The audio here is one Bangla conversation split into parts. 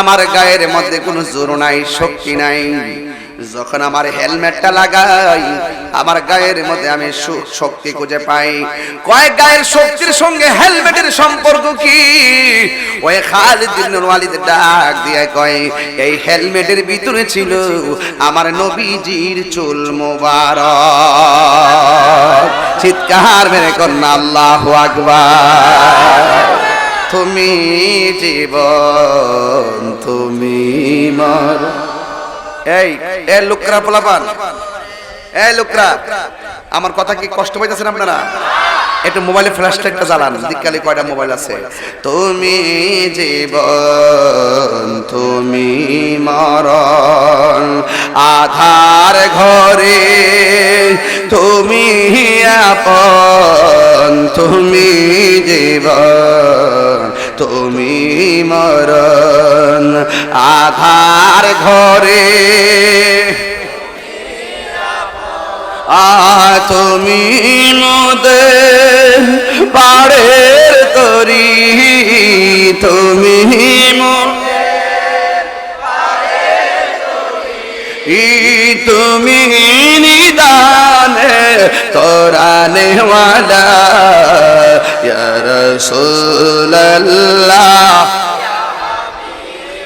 আমার গায়ের মধ্যে কোনো জোর নাই, শক্তি নাই। যখন আমার হেলমেটটা লাগাই, আমার গায়ের মধ্যে আমি শক্তি খুঁজে পাই। কয়েক গায়ের শক্তির সঙ্গে হেলমেটের সম্পর্ক কি? ওই খালিদ ওয়ালিদ ডাক দিয়ে কয়, এই হেলমেটের ভিতরে ছিল আমার নবীজির চুল মোবারক। চিৎকার মেরে কন্যা, আল্লাহু আকবার। তুমি জীবন, তুমি মর। এই এ লোকরা পোলাপান। এই লোকরা, আমার কথা কি কষ্ট পাইতেছেন আপনারা? একটু মোবাইলে ফ্ল্যাশ লাইটটা জ্বালান, দিককালে কয়টা মোবাইল আছে? তুমি জীবন, তুমি মরণ, আধার ঘরে তুমি আপন, তুমি জীবন। তুমি মরণ আধার ঘরে। আ তুমি মোদে পাড়ের তরি। তুমি তুমি নিদানে তোরা নেওয়ালা ইয়ার রাসূলুল্লাহ।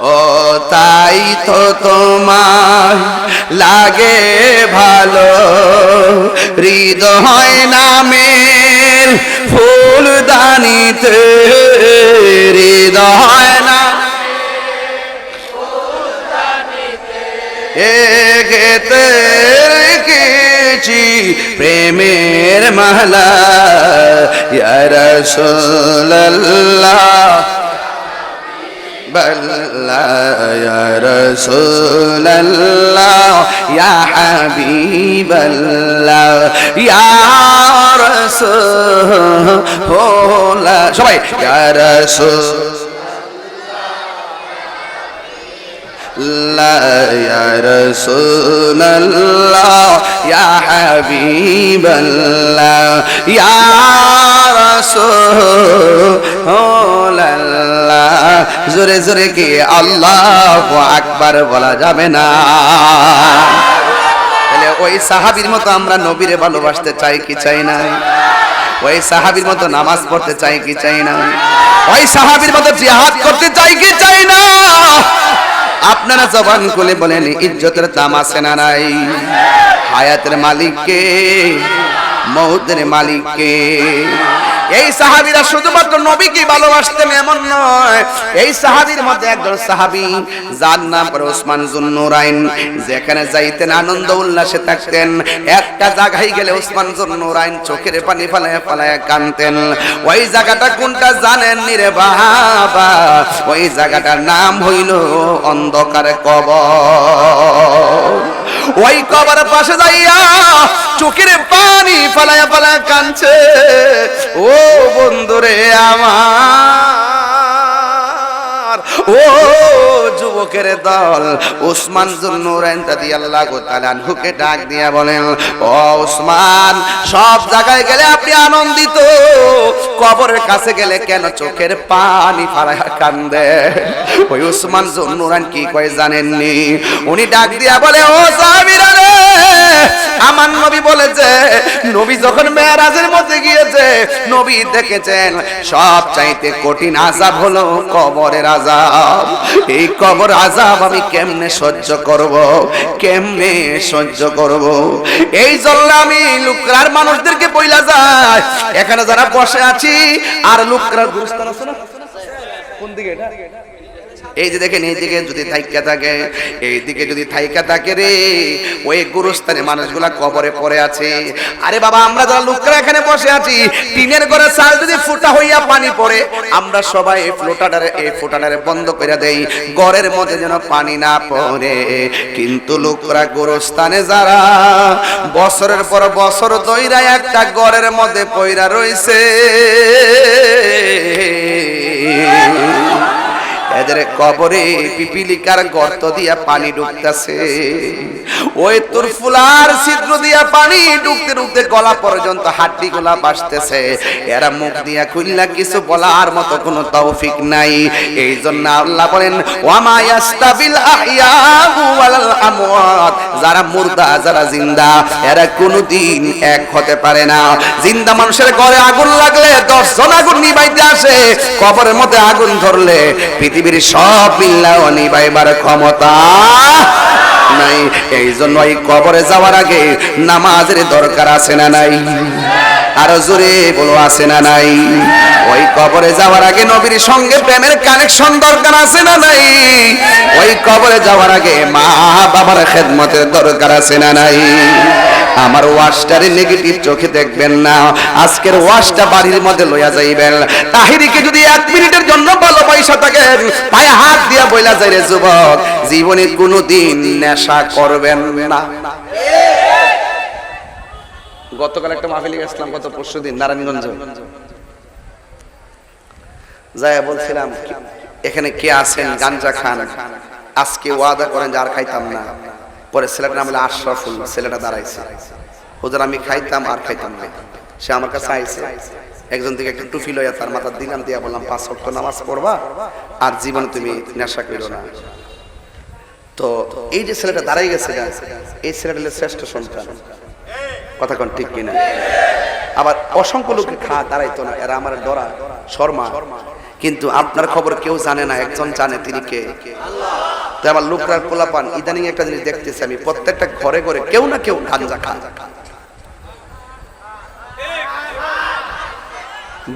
ও, তাই তো তোমার লাগে ভালো। হৃদয় নামের ফুলদানিতে, হৃদয় না এগেতে রেখেছি প্রেমের মালা। ইয়া রাসূলুল্লাহ। بلى يا رسول الله يا حبيب الله يا رسول الله. شو يا رسول يا رسول الله يا حبيب الله يا رسول الله জোরে জোরে কি আল্লাহ আকবার বলা যাবে না তাহলে ওই সাহাবীর মতো আমরা নবীরে ভালোবাসতে চাই কি চাই না ওই সাহাবীর মতো নামাজ পড়তে চাই কি চাই না ওই সাহাবীর মতো জিহাদ করতে চাই কি চাই না আপনারা জবান খুলে বলেন ইজ্জতের দাম আছে না নাই? হায়াতের মালিককে মৌতের মালিককে। এই সাহাবীরা শুধুমাত্র নবীকে ভালোবাসতেন, এমন নয়। এই সাহাবীর মধ্যে একজন সাহাবি, যার নাম ওসমান জুন্নুরাইন। যেখানে যাইতেন আনন্দ উল্লাসে থাকতেন, একটা জায়গায় গেলে ওসমান জুন্নুরাইন চোখের পানি ফালায় ফালায় কানতেন। ওই জায়গাটা কোনটা জানেন নি রে বাবা? ওই জায়গাটার নাম হইল অন্ধকার কবর। ওই কবর পাশে যাইয়া চোখের পানি ফালায়া ফালা কানছে ও বন্ধুরে আমার ও যুবকের দল ওসমান জুন্নুরাইন রাদিয়াল্লাহু তাআলা আনহুকে ডাক দিয়া বলেন, ও ওসমান সব জায়গায় গেলে আপনি আনন্দিত। কবরের কাছে গেলে কেন চোখের পানি ফালায়া কান্দে? ওই ওসমান জুন্নুরাইন কি কয় জানেননি? উনি ডাক দিয়া বলে, ও সাহাবীরা রে, আমার নবী বলেছে, নবী যখন মেয়ারাজের মধ্যে গিয়েছে, নবী দেখেছেন সব চাইতে কঠিন আজাব হলো কবরের আজাব এই কবর আজাব আমি কেমনে সহ্য করব? কেমনে সহ্য করব? এই জন্য আমি লুকরার মানুষদেরকে বইলা যায় এখানে যারা বসে আছি, আর না? কোন দিকে এটা? এই যে দেখেন এইদিকে যদি থাইকা থাকে এইদিকে যদি থাইকা থাকে রে, ওই গুরুস্থানে মানুষগুলা কবরে পড়ে আছে। আরে বাবা, আমরা যারা লোকরা এখানে বসে আছি, টিনের ঘরে চাল যদি ফুটা হইয়া পানি পড়ে, আমরা সবাই এই ফ্লোটাডারে এই ফ্লোটাডারে বন্ধ করে দেই, ঘরের মধ্যে যেন পানি না পড়ে। কিন্তু লোকরা গুরুস্থানে যারা, বছরের পর বছর দইরা একটা ঘরের মধ্যে পইরা রইছে। এদের কবরে পিপিলিকার গর্ত দিয়া পানি ঢুকতেছে ওই তোর ফুলার ছিদ্র দিয়া পানি ঢুকতে ঢুকতে গলা পর্যন্ত হাড্ডি গুলা বাসতেছে। এরা মুখ দিয়া খুললা কিছু বলার মতো কোনো তৌফিক নাই। এই জন্য আল্লাহ বলেন, ওয়ামা ইয়াস্তাবিল আহইয়াহু ওয়াল আমওয়াত। যারা মুর্দা, যারা জিন্দা, এরা কোনোদিন এক হতে পারে না। জিন্দা মানুষের ঘরে আগুন লাগলে দশ জন আগুন নিবাইতে আসে। কবরের মধ্যে আগুন ধরলে পৃথিবীর সব মিল্লাও নিবাইবার ক্ষমতা নাই। এই জন্য এই কবরে যাওয়ার আগে নামাজের দরকার আছে না নাই? আরও জোরে বলো, আছে না নাই? ওই কবরে যাওয়ার আগে নবীর সঙ্গে প্রেমের কানেকশন দরকার আছে না নাই? ওই কবরে যাওয়ার আগে মা বাবার খেদমতের দরকার আছে না নাই? আমার ওয়াশটারে নেগেটিভ চোখে দেখবেন না। আজকের ওয়াশটা বাড়ির মধ্যে লইয়া যাইবেন। তাহিরিকে যদি এক মিনিটের জন্য ভালো পয়সা থাকেন পায়ে হাত দিয়া বইলা যাই রে যুবক, জীবনে কোনোদিন নেশা করবেন না। গতকাল একটা মাহফিলে গেছিলাম, গত পরশু দিন, নারায়ণগঞ্জ। যাই বলছিলাম, এখানে কে আছেন? গাঞ্জা খান। আজকে ওয়াদা করেন যে আর খাইতাম না। পরে ছেলেটা নাম হলো আশরাফুল ছেলেটা দাঁড়াইছে। হুজুর আমি খাইতাম আর খাইতাম না সে আমার কাছে আইছে। একজন থেকে একটু টুফি লইয়া তার মাথা দিলাম দিয়া বললাম পাঁচ ওয়াক্ত নামাজ পড়বা আর জীবনে তুমি নেশা করো না। তো এই যে ছেলেটা দাঁড়াই গেছে না, এই ছেলেটা হলো শ্রেষ্ঠ সন্তান। কথা কোন ঠিক কিনা? আবার অসংখ্য লোকে খা দাঁড়াইতো না। এরা আমার ডরা শর্মা। কিন্তু আপনার খবর কেউ জানে না একজন জানে তিনি কে। তো আমার লোকরার পোলাপান, ইদানিং একটা জিনিস দেখতেছি আমি, প্রত্যেকটা ঘরে ঘরে কেউ না কেউ গাঞ্জা খা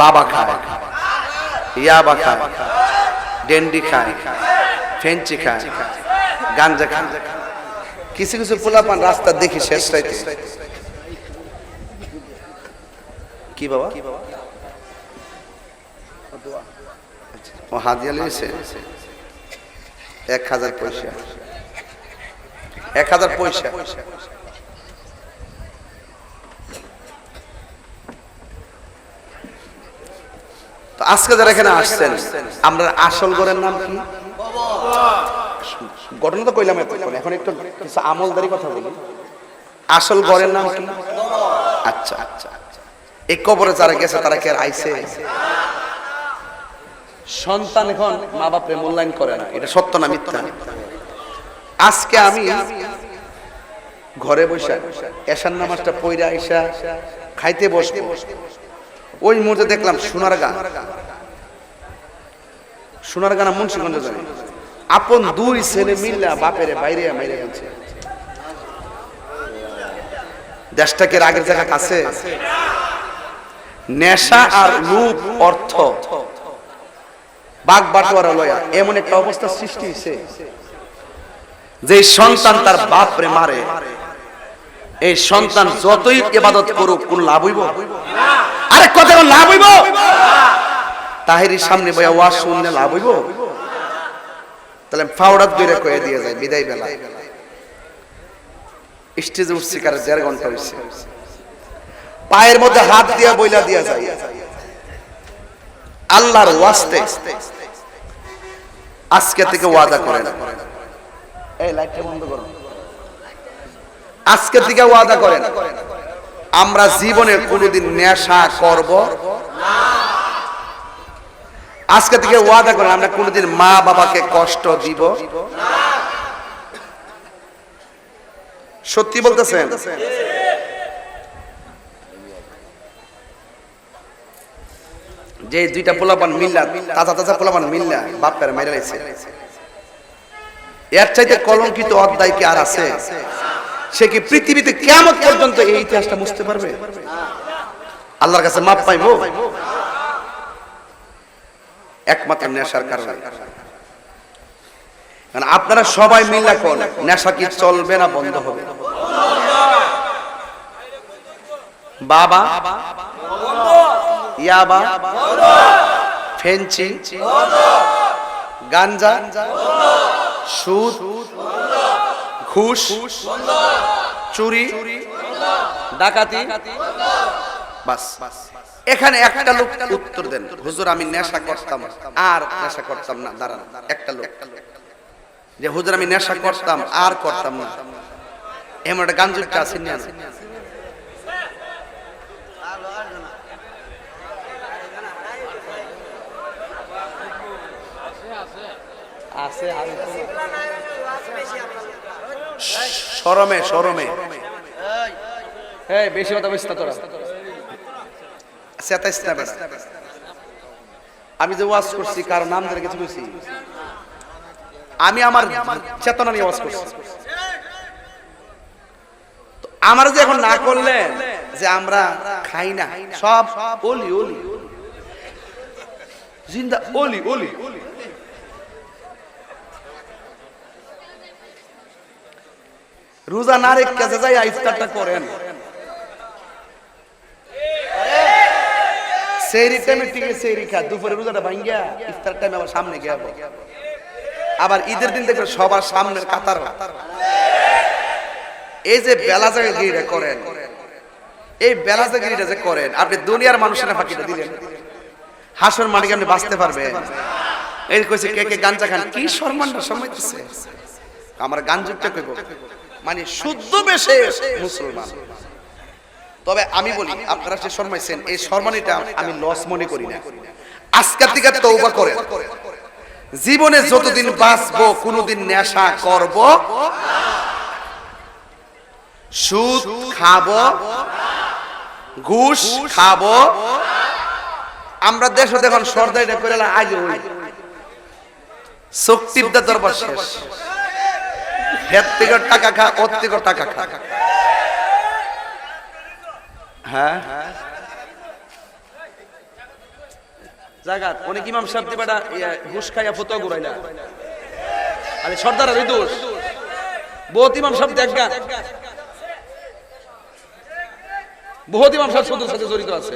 বাবা খায়, ইয়াবা খায়, ডেন্ডি খায়, ফেঞ্চি খায়, গাঞ্জা খায়। কিছু কিছু পোলাপান রাস্তা দেখি শেষ রাইতে। কি বাবা? ও হাদিয়া লিয়েছে এক হাজার পয়সা। এক হাজার পয়সা। আজকে যারা এখানে আসছেন আমরা আসল গড়ের নাম কি? ঘটনা তো কইলাম এখন একটু কিছু আমলদারি কথা বলি। আসল গড়ের নাম কি? আচ্ছা আচ্ছা এই কবরে যারা গেছে, তারা কি আইছে? সন্তান এখন মা বাপরে মূল্যায়ন করে না। এটা সত্য না মিথ্যা? আজকে আমি ঘরে বসে এশার নামাজটা পইরা আইসা খাইতে বসবো। ওই মুহূর্তে দেখলাম সোনার গান। সোনার গানা মুন্সিগঞ্জ জানি। আপন দুই ছেলে মিল্লা বাপের বাইরে মাইরে গেছে। দেশটাকে আগের জায়গা কাছে। নেশা আর রূপ অর্থ। বাঘ বাটোয়ারা লয়া, এমন একটা অবস্থা সৃষ্টি হয়েছে যে সন্তান তার বাপরে মারে, এই সন্তান যতই ইবাদত করুক, কোন লাভ হইব? আরে কত লাভ হইব? তাহেরির সামনে বইয়া ওয়াজ শুনলে লাভ হইব? তাহলে ফাউডার দইরা কয়ে দিয়ে যায়, বিদায় বেলা। স্টেজে উঠছি কারে দেড় ঘণ্টা হয়েছে পায়ের মধ্যে হাত দিয়া বইলা দিয়া যায়। আল্লাহর ওয়াস্তে আজকে থেকে ওয়াদা করেন। এই লাইটটা বন্ধ করো আজকে থেকে ওয়াদা করেন। আমরা জীবনে কোনোদিন নেশা করব আজকে থেকে ওয়াদা করেন আমরা কোনোদিন মা বাবাকে কষ্ট দিব। সত্যি বলতেছেন। যে দুইটা পোলাপান মিল্লা, তাজা তাজা পোলাপান মিল্লা, বাপের মাইরা লাইছে। এর চাইতে কলঙ্কিত অধ্যায় কি আর আছে? সে কি পৃথিবীতে কেমন পর্যন্ত এই ইতিহাসটা বুঝতে পারবে? আল্লাহর কাছে মাপ পাইবো? একমাত্র নেশার কারণে। কারণ আপনারা সবাই মিলে কোন, নেশা কি চলবে না বন্ধ হবে? বাবা ইয়াবা, ফেঞ্চি, গাঞ্জা, সুদ, ঘুষ, চুরি, ডাকাতি। বাস। এখানে একটা লোক উত্তর দেন। হুজুর, আমি নেশা করতাম। আর নেশা করতাম না। দাঁড়ান, একটা লোক। যে হুজুর, আমি নেশা করতাম, আর করতাম না। এমন একটা গান আছে না শরমে শরমে এই বেশি কথা না তোরা। না আমি যে ওয়াজ করছি কারও নাম ধরে কিছু বলছি? আমি আমার চেতনা নিয়ে ওয়াজ করছি। আমার যে এখন না করলে যে আমরা খাই না সব ওলি ওলি জিন্দা ওলি ওলি রোজা না রেখে কাছে যাই ইফতারটা করেন। টাইমে টিকে সেরি খা, দুপুরে রোজাটা ভাঙ্গিয়া ইফতার টাইমে আবার সামনে আবার ঈদের দিন সবার সামনের কাতার এই যে বেলা জায়গায় করেন, এই বেলা জায়গায় যে করেন, আপনি দুনিয়ার মানুষের ফাঁকিটা দিলেন। হাসর মানিকে আপনি বাঁচতে পারবেন? এই কইছে কে কে গাঞ্জা খান, কি সম্মানটা সময়তেছে আমার যুগটা কইব? মানে শুদ্ধ বেশে মুসলমান। তবে আমি বলি আপনারা যে শর্মাইছেন এই শর্মানিটা আমি লস মনে করি না। আজকের থেকে তৌবা করে। জীবনে যতদিন বাঁচবো কোনোদিন নেশা করব সুদ খাব ঘুষ খাব। আমরা দেশ দেখুন সর্দাইটা করে আগে ওই শক্তিবদা দরবার শেষ। হের টাকা খা ওর থেকে টাকা খা। হ্যাঁ? জাগাত, অনেক ইমাম সাহেব দিবাটা ঘুষ খাইয়া ফতো ঘুরাইলা আরে সর্দার আর দোষ। বহুত ইমাম সাহেব দেখগা বহুত ইমাম সাহেব সুদের সাথে জড়িত আছে।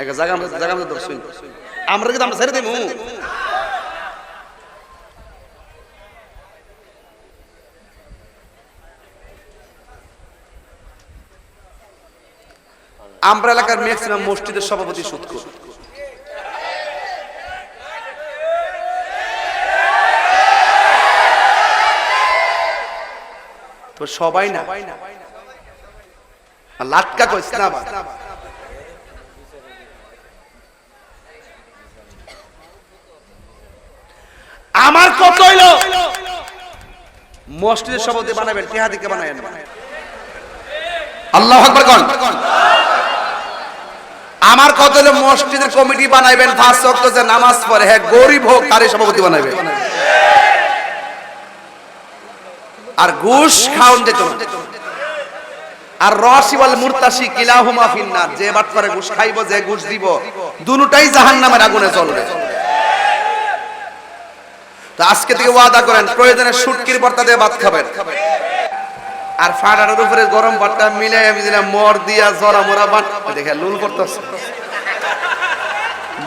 একটা জায়গা জায়গা মধ্যে দর্শন। আমরা কিন্তু আমরা ছেড়ে দিমু? আমরা এলাকার ম্যাক্সিমাম মসজিদের সভাপতি সুৎকুর তো সবাই না? লাটকা না আমার কত হইল? মসজিদের সভাপতি বানাবেন, টেহাদিকে আল্লাহ কোন। আমার কত হলো মসজিদের কমিটি বানাইবেন পাঁচ ওয়াক্ত যে নামাজ পড়ে হ্যাঁ গরিব হোক, তারই সভাপতি বানাইবেন আর ঘুষ খাওন যেত। আর রসি ওয়াল মুরতাসি কিলাহুমা ফিন্নার, যে বাট করে ঘুষ খাইব, যে ঘুষ দিব, দুটাই জাহান্নামের আগুনে জ্বলবে। তো আজকে থেকে ওয়াদা করেন, প্রয়োজনে শুটকির ভর্তা দিয়ে ভাত খাবেন। আর ফাটার উপরে গরম ভাতটা মিলে আমি দিলাম, মর দিয়া জরা মরা বান দেখে লুল করতেছে।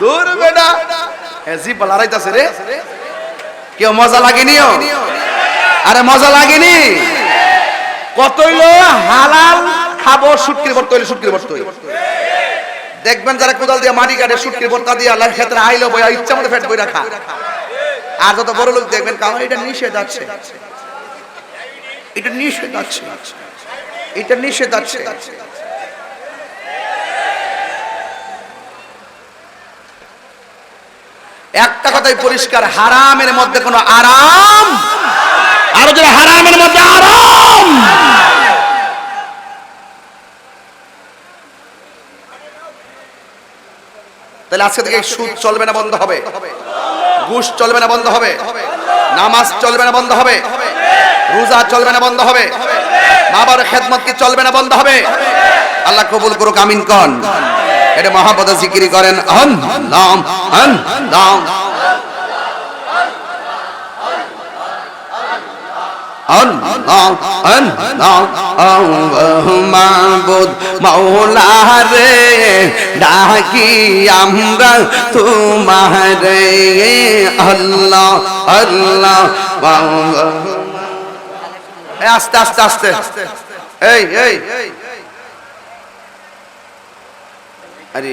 দূর বেটা। হ্যাঁ জিপ লড়াইতেছে রে। কেউ মজা লাগেনিও আরে মজা লাগেনি? কত হইল? হালাল খাব, শুটকির ভর্তা হইল, শুটকির ভর্তা হইল। দেখবেন যারা কোদাল দিয়ে মাটি কাটে, শুটকির ভর্তা দিয়ে আল্লাহ ক্ষেত্রে আইলো বইয়া, ইচ্ছা মতো ফেট বই রাখা আর যত বড় লোক দেখবেন, কারণ এটা নিষেধ আছে এটা নিষেধ আছে। এটা নিষেধ আছে। একটা কথাই পরিষ্কার, হারামের মধ্যে কোনো আরাম, আরও যদি হারামের মধ্যে আরাম। তাহলে আজকে থেকে সুদ চলবে না, বন্ধ হবে। ঘুষ চলবে না, বন্ধ হবে। নামাজ চলবে না, বন্ধ হবে। রোজা চলবে না, বন্ধ হবে। মা বাবার খেদমত কি চলবে না, বন্ধ হবে? আল্লাহ কবুল করুক, আমিন কন। এটা মহাপদ জিকিরি করেন হন নাম হন নাম মাহবুদ মৌলা রে ডাকি আমরা তোমার। আল্লাহ আল্লাহ। আস্তে আস্তে আস্তে। এই এই। আরে,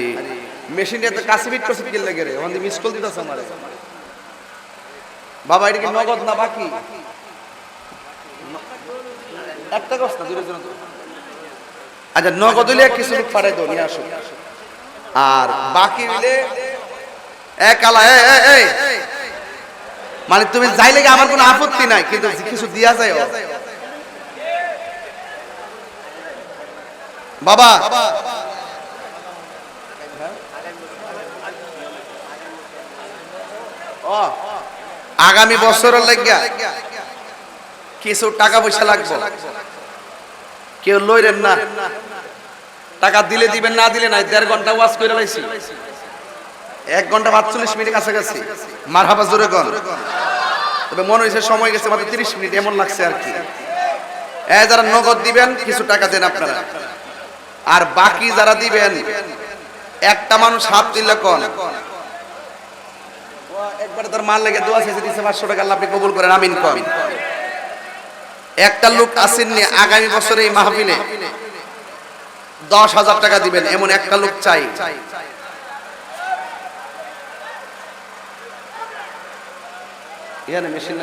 মেশিনে তো কাশিমিট কসিট গেল লাগে রে। আমাদের মিস কল দিতাছ আমারে। বাবা এটা কি নগদ না বাকি? একটা কষ্ট দূরে দূরে আচ্ছা নগদ হইলে কিছু লোক পাঠাই দাও, নিয়ে আসো। আর বাকি হইলে এক আলা, এই এই মানে তুমি যাইলে কি আমার কোনো আপত্তি নাই, কিন্তু কিছু দিয়া যায় বাবা। আগামী বছরের লাগিয়া কিছু টাকা পয়সা লাগবে। কেউ লইরেন না। টাকা দিলে দিবেন না দিলে নাই। দেড় ঘণ্টা ওয়াজ করে লাইছি। এক ঘণ্টা পাঁচচল্লিশ মিনিট কাছাকাছি মার হাবা জোরে কন। তবে মনে হয়েছে সময় গেছে মাত্র তিরিশ মিনিট। এমন লাগছে আর কি। এ যারা নগদ দিবেন কিছু টাকা দেন আপনারা। আর বাকি যারা দিবেন, একটা মানুষ হাত দিলে কন? একবার মাল লেগে দোয়া শেষে পাঁচশো টাকা আপনি কবুল করেন, আমিন একটা লোক আসেননি আগামী বছরে এই মাহফিলে, দশ হাজার টাকা দিবেন, এমন একটা লোক চাই। মেশিন